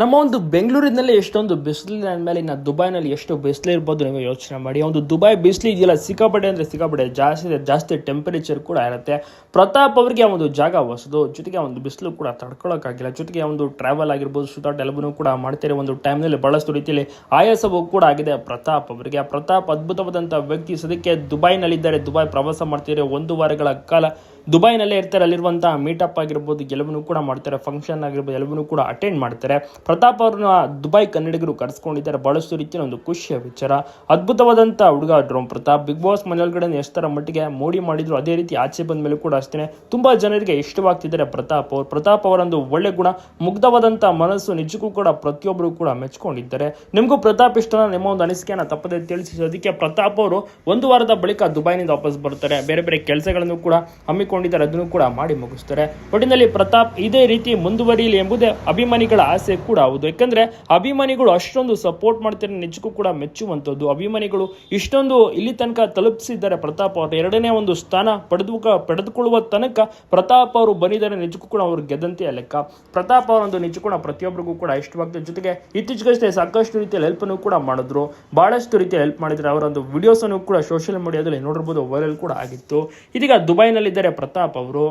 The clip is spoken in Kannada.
ನಮ್ಮ ಒಂದು ಬೆಂಗಳೂರಿನಲ್ಲಿ ಎಷ್ಟೊಂದು ಬಿಸಿಲಿನ ಮೇಲೆ ಇನ್ನು ದುಬೈನಲ್ಲಿ ಎಷ್ಟು ಬಿಸಿಲು ಇರ್ಬೋದು ನೀವು ಯೋಚನೆ ಮಾಡಿ. ಒಂದು ದುಬೈ ಬಿಸಿಲು ಇದೆಯಲ್ಲ, ಸಿಕ್ಕಾಪಟ್ಟೆ ಅಂದರೆ ಸಿಕ್ಕಾಪಟ್ಟೆ ಜಾಸ್ತಿ ಜಾಸ್ತಿ ಟೆಂಪರೇಚರ್ ಕೂಡ ಇರುತ್ತೆ. ಪ್ರತಾಪ್ ಅವರಿಗೆ ಒಂದು ಜಾಗ ಹೊಸದು, ಜೊತೆಗೆ ಒಂದು ಬಿಸಿಲು ಕೂಡ ತಡ್ಕೊಳ್ಳೋಕ್ಕಾಗಿಲ್ಲ ಜೊತೆಗೆ ಒಂದು ಟ್ರಾವೆಲ್ ಆಗಿರ್ಬೋದು ಸುತ್ತಾಟ ಎಲ್ಲವನ್ನೂ ಕೂಡ ಮಾಡ್ತಾರೆ ಒಂದು ಟೈಮ್ನಲ್ಲಿ ಬಹಳಷ್ಟು ರೀತಿಯಲ್ಲಿ ಆಯಾಸವೂ ಕೂಡ ಆಗಿದೆ ಪ್ರತಾಪ್ ಅವರಿಗೆ. ಆ ಪ್ರತಾಪ್ ಅದ್ಭುತವಾದಂಥ ವ್ಯಕ್ತಿ ಸದ್ಯಕ್ಕೆ ದುಬೈನಲ್ಲಿದ್ದಾರೆ. ದುಬೈ ಪ್ರವಾಸ ಮಾಡ್ತಿದ್ದಾರೆ ಒಂದು ವಾರಗಳ ಕಾಲ ದುಬೈನಲ್ಲೇ ಇರ್ತಾರೆ. ಅಲ್ಲಿರುವಂಥ ಮೀಟಪ್ ಆಗಿರ್ಬೋದು ಗೆಲುವನ್ನು ಕೂಡ ಮಾಡ್ತಾರೆ. ಫಂಕ್ಷನ್ ಆಗಿರ್ಬೋದು, ಎಲ್ಲವನ್ನೂ ಕೂಡ ಅಟೆಂಡ್ ಮಾಡ್ತಾರೆ. ಪ್ರತಾಪ್ ಅವ್ರನ್ನ ದುಬೈ ಕನ್ನಡಿಗರು ಕರೆಸ್ಕೊಂಡಿದ್ದಾರೆ. ಬಹಳಷ್ಟು ರೀತಿಯ ಒಂದು ಖುಷಿಯ ವಿಚಾರ. ಅದ್ಭುತವಾದಂಥ ಹುಡುಗ ಡ್ರೋಮ್ ಪ್ರತಾಪ್. ಬಿಗ್ ಬಾಸ್ ಮನೆಯೊಳಗಡೆ ಎಷ್ಟರ ಮಟ್ಟಿಗೆ ಮೋಡಿ ಮಾಡಿದ್ರು, ಅದೇ ರೀತಿ ಆಚೆ ಬಂದ ಮೇಲೆ ಕೂಡ ಅಷ್ಟೇ ತುಂಬಾ ಜನರಿಗೆ ಇಷ್ಟವಾಗ್ತಿದ್ದಾರೆ ಪ್ರತಾಪ್ ಅವರು. ಪ್ರತಾಪ್ ಅವರೊಂದು ಒಳ್ಳೆ ಗುಣ ಮುಗ್ಧವಾದಂಥ ಮನಸ್ಸು ನಿಜಕ್ಕೂ ಕೂಡ ಪ್ರತಿಯೊಬ್ಬರು ಕೂಡ ಮೆಚ್ಕೊಂಡಿದ್ದಾರೆ. ನಿಮಗೂ ಪ್ರತಾಪ್ ಇಷ್ಟನ? ನಿಮ್ಮ ಒಂದು ಅನಿಸಿಕೆಯನ್ನು ತಪ್ಪದೆ ತಿಳಿಸಿ. ಅದಕ್ಕೆ ಪ್ರತಾಪ್ ಅವರು ಒಂದು ವಾರದ ಬಳಿಕ ದುಬೈನಿಂದ ವಾಪಸ್ ಬರ್ತಾರೆ. ಬೇರೆ ಬೇರೆ ಕೆಲಸಗಳನ್ನು ಕೂಡ ಹಮ್ಮಿಕೊಂಡಿದ್ದಾರೆ. ಅದನ್ನು ಕೂಡ ಮಾಡಿ ಮುಗಿಸ್ತಾರೆ. ಒಟ್ಟಿನಲ್ಲಿ ಪ್ರತಾಪ್ ಇದೇ ರೀತಿ ಮುಂದುವರಿಯಲಿ ಎಂಬುದೇ ಅಭಿಮಾನಿಗಳ ಆಸೆ ಕೂಡ. ಹೌದು. ಯಾಕಂದರೆ ಅಭಿಮಾನಿಗಳು ಅಷ್ಟೊಂದು ಸಪೋರ್ಟ್ ಮಾಡ್ತಾರೆ ನಿಜಕ್ಕೂ ಕೂಡ ಮೆಚ್ಚುವಂಥದ್ದು. ಅಭಿಮಾನಿಗಳು ಇಷ್ಟೊಂದು ಇಲ್ಲಿ ತನಕ ತಲುಪಿಸಿದ್ದಾರೆ ಪ್ರತಾಪ್ ಅವರು. ಎರಡನೇ ಒಂದು ಸ್ಥಾನ ಪಡೆದು ಪಡೆದುಕೊಳ್ಳುವ ತನಕ ಪ್ರತಾಪ್ ಅವರು ಬಂದಿದ್ದಾರೆ ನಿಜಕ್ಕೂ ಕೂಡ ಅವರು ಗೆದ್ದಂತೆ ಲೆಕ್ಕ. ಪ್ರತಾಪ್ ಅವರೊಂದು ನಿಜಕ್ಕೂ ಕೂಡ ಪ್ರತಿಯೊಬ್ಬರಿಗೂ ಕೂಡ ಇಷ್ಟವಾಗ್ತದೆ. ಜೊತೆಗೆ ಇತ್ತೀಚೆಗಷ್ಟೇ ಸಾಕಷ್ಟು ರೀತಿಯಲ್ಲಿ ಹೆಲ್ಪನ್ನು ಕೂಡ ಮಾಡಿದ್ರು. ಬಹಳಷ್ಟು ರೀತಿಯ ಹೆಲ್ಪ್ ಮಾಡಿದ್ರು ಅವರೊಂದು ವಿಡಿಯೋಸನ್ನು ಕೂಡ ಸೋಷಿಯಲ್ ಮೀಡಿಯಾದಲ್ಲಿ ನೋಡಿರ್ಬೋದು ವೈರಲ್ ಕೂಡ ಆಗಿತ್ತು. ಇದೀಗ ದುಬೈನಲ್ಲಿದ್ದಾರೆ ಪ್ರತಾಪ್ ಅವರು.